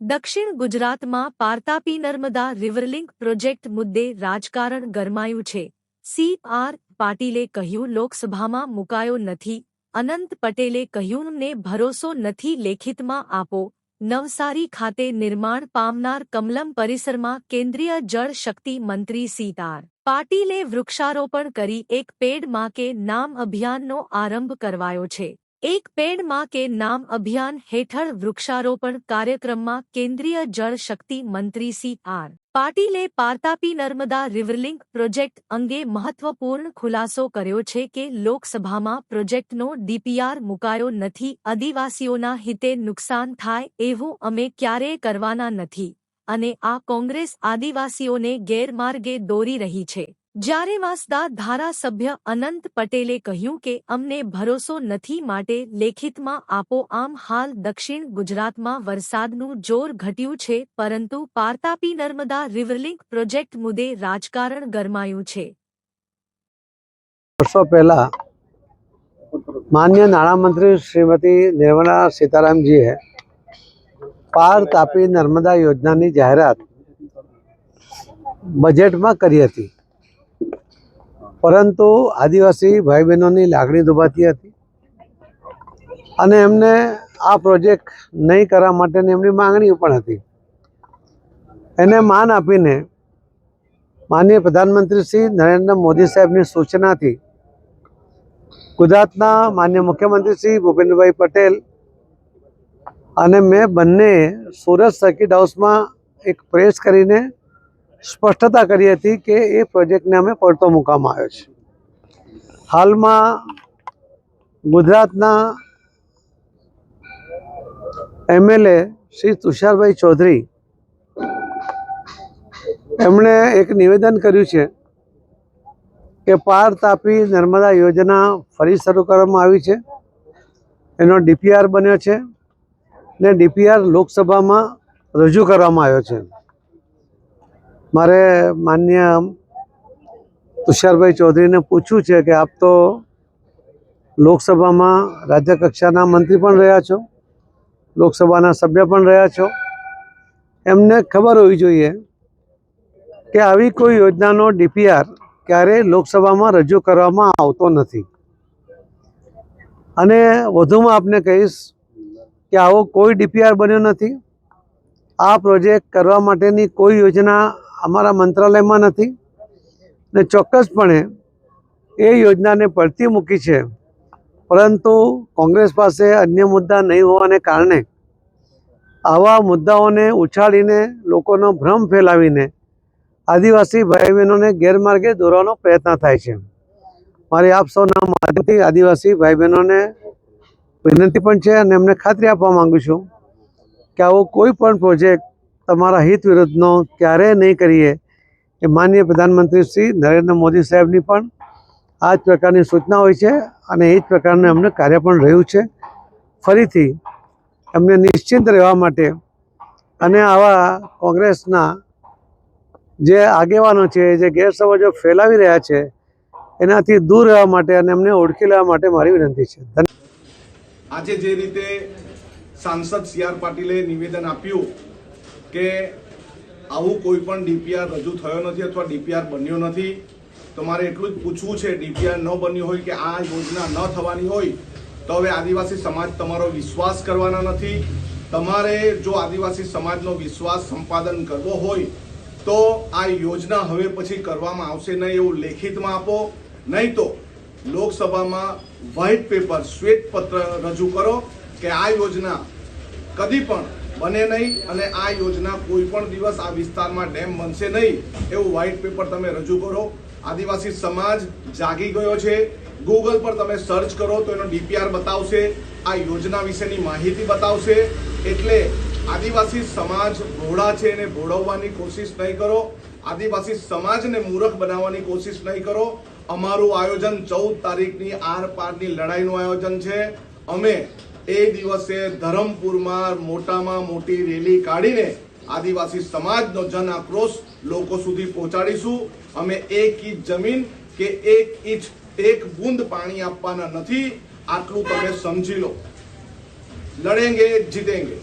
દક્ષિણ ગુજરાતમાં પારતાપી Narmada river link project મુદ્દે રાજકારણ ગરમાયું છે. સી આર પાટીલે કહ્યું, લોકસભામાં મુકાયો નથી. અનંત પટેલે કહ્યું ને ભરોસો નથી લેખિતમાં આપો. નવસારી ખાતે નિર્માણ પામનાર કમલમ પરિસરમાં કેન્દ્રીય જળ શક્તિ મંત્રી સીતાર પાટીલે વૃક્ષારોપણ કરી. એક પેડમાં કે નામ અભિયાનનો આરંભ કરવાયો છે. એક પેડમાં કે નામ અભિયાન હેઠળ વૃક્ષારોપણ કાર્યક્રમમાં કેન્દ્રીય જળ શક્તિ મંત્રી સી આર પાટીલે પારતાપી નર્મદા રિવરલિંક પ્રોજેક્ટ અંગે મહત્વપૂર્ણ ખુલાસો કર્યો છે કે લોકસભામાં પ્રોજેક્ટનો ડીપીઆર મુકાયો નથી, આદિવાસીઓના હિતે નુકસાન થાય એવું અમે ક્યારેય કરવાના નથી અને આ કોંગ્રેસ આદિવાસીઓને ગેરમાર્ગે દોરી રહી છે. જ્યારે વાસદા ધારાસભ્ય અનંત પટેલે કહ્યું કે અમને ભરોસો નથી માટે લેખિતમાં આપો આમ હાલ દક્ષિણ ગુજરાતમાં વરસાદનું જોર ઘટ્યું છે, પરંતુ પારતાપી નર્મદા રિવરલિંક પ્રોજેક્ટ મુદ્દે રાજકારણ ગરમાયું છે. વર્ષો પહેલા માન્ય નાણામંત્રી શ્રીમતી નિર્મલા સીતારામજીએ પાર તાપી નર્મદા યોજનાની જાહેરાત બજેટમાં કરી હતી. પરંતુ આદિવાસી ભાઈ બહેનોની લાગણી દુભાતી હતી. અને એમને આ પ્રોજેક્ટ નહીં કરવા માટેની એમની માંગણી પણ હતી. એને માન આપીને માનનીય પ્રધાનમંત્રી શ્રી નરેન્દ્ર મોદી સાહેબની સૂચનાથી ગુજરાતના માન્ય મુખ્યમંત્રી શ્રી ભૂપેન્દ્રભાઈ પટેલ અને મેં બંને સુરત સર્કિટ હાઉસમાં એક પ્રેસ કરીને સ્પષ્ટતા કરી હતી કે એ પ્રોજેક્ટને અમે પડતો મૂકવામાં આવ્યો છે. હાલમાં ગુજરાતના એમએલએ શ્રી તુષારભાઈ ચૌધરી એમણે એક નિવેદન કર્યું છે કે પાર તાપી નર્મદા યોજના ફરી શરૂ કરવામાં આવી છે. એનો ડીપીઆર બન્યો છે ને ડીપીઆર લોકસભામાં રજૂ કરવામાં આવ્યો છે. મારે માન્ય તુષારભાઈ ચૌધરીને પૂછવું છે કે આપ તો લોકસભામાં રાજ્ય કક્ષાના મંત્રી પણ રહ્યા છો, લોકસભાના સભ્ય પણ રહ્યા છો. એમને ખબર હોવી જોઈએ કે આવી કોઈ યોજનાનો ડીપીઆર ક્યારેય લોકસભામાં રજૂ કરવામાં આવતો નથી. અને વધુમાં આપને કહીશ કે આવો કોઈ ડીપીઆર બન્યો નથી. આ પ્રોજેક્ટ કરવા માટેની કોઈ યોજના અમારા મંત્રાલયમાં નથી. ને ચોક્કસપણે એ યોજનાને પડતી મૂકી છે. પરંતુ કોંગ્રેસ પાસે અન્ય મુદ્દા નહીં હોવાને કારણે આવા મુદ્દાઓને ઉછાળીને લોકોનો ભ્રમ ફેલાવીને આદિવાસી ભાઈ બહેનોને ગેરમાર્ગે દોરવાનો પ્રયત્ન થાય છે. મારી આપ સૌના માધ્યમથી આદિવાસી ભાઈ બહેનોને વિનંતી પણ છે અને એમને ખાતરી આપવા માગું છું કે આવો કોઈ પણ પ્રોજેક્ટ તમારા હિત વિરુદ્ધનો ક્યારેય નહીં કરીએ એ માનનીય પ્રધાનમંત્રી શ્રી નરેન્દ્ર મોદી સાહેબની પણ આ જ પ્રકારની સૂચના હોય છે અને એ જ પ્રકારનું એમને કાર્ય પણ રહ્યું છે. ફરીથી એમને નિશ્ચિંત રહેવા માટે અને આવા કોંગ્રેસના જે આગેવાનો છે, જે ગેરસમજો ફેલાવી રહ્યા છે, એનાથી દૂર રહેવા માટે અને એમને ઓળખી લેવા માટે મારી વિનંતી છે. આજે જે રીતે સાંસદ સી આર પાટીલે નિવેદન આપ્યું કે આવું કોઈ પણ ડીપીઆર રજૂ થયો નથી અથવા ડીપીઆર બન્યો નથી. તમારે એટલું જ પૂછવું છે, ડીપીઆર ન બન્યું હોય કે આ યોજના ન થવાની હોય, તો હવે આદિવાસી સમાજ તમારો વિશ્વાસ કરવાના નથી. તમારે જો આદિવાસી સમાજનો વિશ્વાસ સંપાદન કરવો હોય, તો આ યોજના હવે પછી કરવામાં આવશે નહીં એવું લેખિતમાં આપો. નહીં તો લોકસભામાં વ્હાઇટ પેપર શ્વેત પત્ર રજૂ કરો કે આ યોજના કદી પણ બને નહીં અને આ યોજના કોઈ પણ દિવસ આ વિસ્તારમાં ડેમ બનશે નહીં એવું વ્હાઇટ પેપર તમે રજૂ કરો. આદિવાસી સમાજ જાગી ગયો છે. ગૂગલ પર તમે સર્ચ કરો તો એનો ડીપીઆર બતાવશે. આ યોજના વિશેની માહિતી બતાવશે. એટલે આદિવાસી સમાજ ભોળા છે એને ભોળવવાની કોશિશ નહીં કરો. આદિવાસી સમાજને મૂરખ બનાવવાની કોશિશ નહીં કરો. અમારું આયોજન ચૌદ તારીખની આર પારની લડાઈનું આયોજન છે. અમે એ દિવસે ધરમપુરમાં મોટામાં મોટી રેલી કાઢીને આદિવાસી સમાજનો જન આક્રોશ લોકો સુધી પહોંચાડીશું. અમે એક ઇંચ જમીન કે એક ઇંચ એક બુંદ પાણી આપવાના નથી. આટલું તમે સમજી લો. લડેંગે જીતેંગે.